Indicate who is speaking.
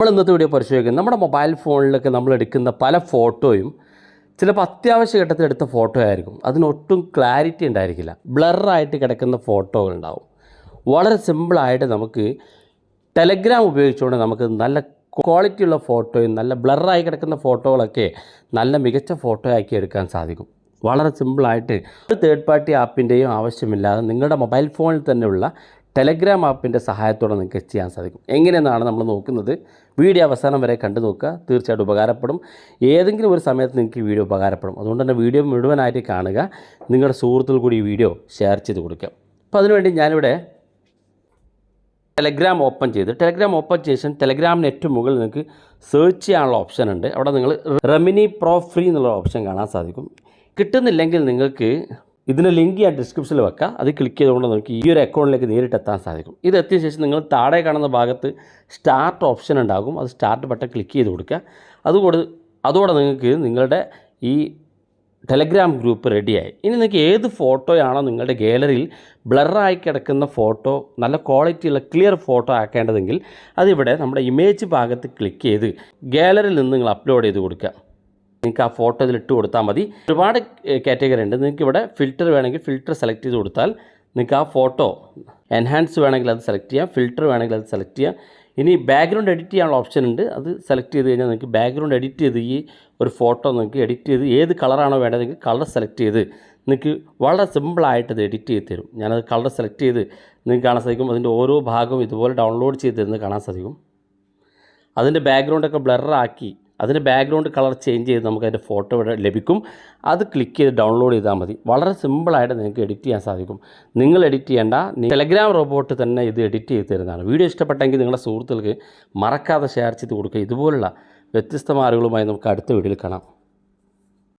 Speaker 1: നമ്മൾ ഇന്നത്തെ വീഡിയോ പരിശോധിക്കുന്നത് നമ്മുടെ മൊബൈൽ ഫോണിലൊക്കെ നമ്മൾ എടുക്കുന്ന പല ഫോട്ടോയും ചിലപ്പോൾ അത്യാവശ്യ ഘട്ടത്തിൽ എടുത്ത ഫോട്ടോ ആയിരിക്കും. അതിനൊട്ടും ക്ലാരിറ്റി ഉണ്ടായിരിക്കില്ല. ബ്ലറായിട്ട് കിടക്കുന്ന ഫോട്ടോകൾ ഉണ്ടാവും. വളരെ സിമ്പിളായിട്ട് നമുക്ക് ടെലഗ്രാം ഉപയോഗിച്ചുകൊണ്ട് നമുക്ക് നല്ല ക്വാളിറ്റിയുള്ള ഫോട്ടോയും നല്ല ബ്ലറായി കിടക്കുന്ന ഫോട്ടോകളൊക്കെ നല്ല മികച്ച ഫോട്ടോ ആക്കി എടുക്കാൻ സാധിക്കും. വളരെ സിമ്പിളായിട്ട് ഒരു തേർഡ് പാർട്ടി ആപ്പിന്റെയും ആവശ്യമില്ലാതെ നിങ്ങളുടെ മൊബൈൽ ഫോണിൽ തന്നെയുള്ള ടെലഗ്രാം ആപ്പിന്റെ സഹായത്തോടെ നിങ്ങൾക്ക് ചെയ്യാൻ സാധിക്കും. എങ്ങനെയെന്നാണ് നമ്മൾ നോക്കുന്നത്. വീഡിയോ അവസാനം വരെ കണ്ടു നോക്കുക. തീർച്ചയായിട്ടും ഉപകാരപ്പെടും. ഏതെങ്കിലും ഒരു സമയത്ത് നിങ്ങൾക്ക് ഈ വീഡിയോ ഉപകാരപ്പെടും. അതുകൊണ്ട് തന്നെ വീഡിയോ മുഴുവനായിട്ട് കാണുക. നിങ്ങളുടെ സുഹൃത്തുക്കൾ കൂടി ഈ വീഡിയോ ഷെയർ ചെയ്ത് കൊടുക്കുക. അപ്പോൾ അതിനുവേണ്ടി ഞാനിവിടെ ടെലഗ്രാം ഓപ്പൺ ചെയ്ത്. ടെലഗ്രാം ഓപ്പൺ ചെയ്ത ശേഷം ടെലഗ്രാമിന് ഏറ്റവും മുകളിൽ നിങ്ങൾക്ക് സെർച്ച് ചെയ്യാനുള്ള ഓപ്ഷൻ ഉണ്ട്. അവിടെ നിങ്ങൾ റെമിനി പ്രോ ഫ്രീ എന്നുള്ള ഓപ്ഷൻ കാണാൻ സാധിക്കും. കിട്ടുന്നില്ലെങ്കിൽ നിങ്ങൾക്ക് ഇതിന് ലിങ്ക് ഞാൻ ഡിസ്ക്രിപ്ഷനിൽ വെക്കാം. അത് ക്ലിക്ക് ചെയ്തുകൊണ്ട് നമുക്ക് ഈ ഒരു അക്കൗണ്ടിലേക്ക് നേരിട്ട് എത്താൻ സാധിക്കും. ഇത് എത്തിയ ശേഷം നിങ്ങൾ താഴെ കാണുന്ന ഭാഗത്ത് സ്റ്റാർട്ട് ഓപ്ഷൻ ഉണ്ടാകും. അത് സ്റ്റാർട്ട് ബട്ടൺ ക്ലിക്ക് ചെയ്ത് കൊടുക്കുക. അതുകൂടെ അതോടെ നിങ്ങൾക്ക് നിങ്ങളുടെ ഈ ടെലഗ്രാം ഗ്രൂപ്പ് റെഡിയായി ഇനി നിങ്ങൾക്ക് ഏത് ഫോട്ടോയാണോ നിങ്ങളുടെ ഗാലറിയിൽ ബ്ലറായി കിടക്കുന്ന ഫോട്ടോ നല്ല ക്വാളിറ്റിയുള്ള ക്ലിയർ ഫോട്ടോ ആക്കേണ്ടതെങ്കിൽ അതിവിടെ നമ്മുടെ ഇമേജ് ഭാഗത്ത് ക്ലിക്ക് ചെയ്ത് ഗാലറിയിൽ നിന്ന് നിങ്ങൾ അപ്ലോഡ് ചെയ്ത് കൊടുക്കുക. നിങ്ങൾക്ക് ആ ഫോട്ടോ ഇതിൽ ഇട്ട് കൊടുത്താൽ മതി. ഒരുപാട് കാറ്റഗറി ഉണ്ട്. നിങ്ങൾക്ക് ഇവിടെ ഫിൽറ്റർ വേണമെങ്കിൽ ഫിൽറ്റർ സെലക്ട് ചെയ്ത് കൊടുത്താൽ നിങ്ങൾക്ക് ആ ഫോട്ടോ എൻഹാൻസ് വേണമെങ്കിൽ അത് സെലക്ട് ചെയ്യാം. ഫിൽറ്റർ വേണമെങ്കിൽ അത് സെലക്ട് ചെയ്യാം. ഇനി ബാക്ക്ഗ്രൗണ്ട് എഡിറ്റ് ചെയ്യാനുള്ള ഓപ്ഷൻ ഉണ്ട്. അത് സെലക്ട് ചെയ്ത് കഴിഞ്ഞാൽ നിങ്ങൾക്ക് ബാക്ക്ഗ്രൗണ്ട് എഡിറ്റ് ചെയ്ത് ഈ ഒരു ഫോട്ടോ നിങ്ങൾക്ക് എഡിറ്റ് ചെയ്ത് ഏത് കളറാണോ വേണ്ടതെങ്കിൽ കളർ സെലക്ട് ചെയ്ത് നിങ്ങൾക്ക് വളരെ സിമ്പിളായിട്ട് ഇത് എഡിറ്റ് ചെയ്ത് തരും. ഞാനത് കളർ സെലക്ട് ചെയ്ത് നിങ്ങൾക്ക് കാണാൻ സാധിക്കും. അതിന്റെ ഓരോ ഭാഗവും ഇതുപോലെ ഡൗൺലോഡ് ചെയ്ത് തരുന്നത് കാണാൻ സാധിക്കും. അതിന്റെ ബാക്ക്ഗ്രൗണ്ടൊക്കെ ബ്ലറാക്കി അതിന്റെ ബാക്ക്ഗ്രൗണ്ട് കളർ ചേഞ്ച് ചെയ്ത് നമുക്ക് അതിന്റെ ഫോട്ടോ ഇവിടെ ലഭിക്കും. അത് ക്ലിക്ക് ചെയ്ത് ഡൗൺലോഡ് ചെയ്താൽ മതി. വളരെ സിമ്പിളായിട്ട് നിങ്ങൾക്ക് എഡിറ്റ് ചെയ്യാൻ സാധിക്കും. നിങ്ങൾ എഡിറ്റ് ചെയ്യേണ്ട ടെലഗ്രാം റോബോട്ട് തന്നെ ഇത് എഡിറ്റ് ചെയ്ത് തരുന്നതാണ്. വീഡിയോ ഇഷ്ടപ്പെട്ടെങ്കിൽ നിങ്ങളുടെ സുഹൃത്തുക്കൾക്ക് മറക്കാതെ ഷെയർ ചെയ്ത് കൊടുക്കുക. ഇതുപോലുള്ള വ്യത്യസ്തമായ അറിവുകളുമായി നമുക്ക് അടുത്ത വീഡിയോയിൽ കാണാം.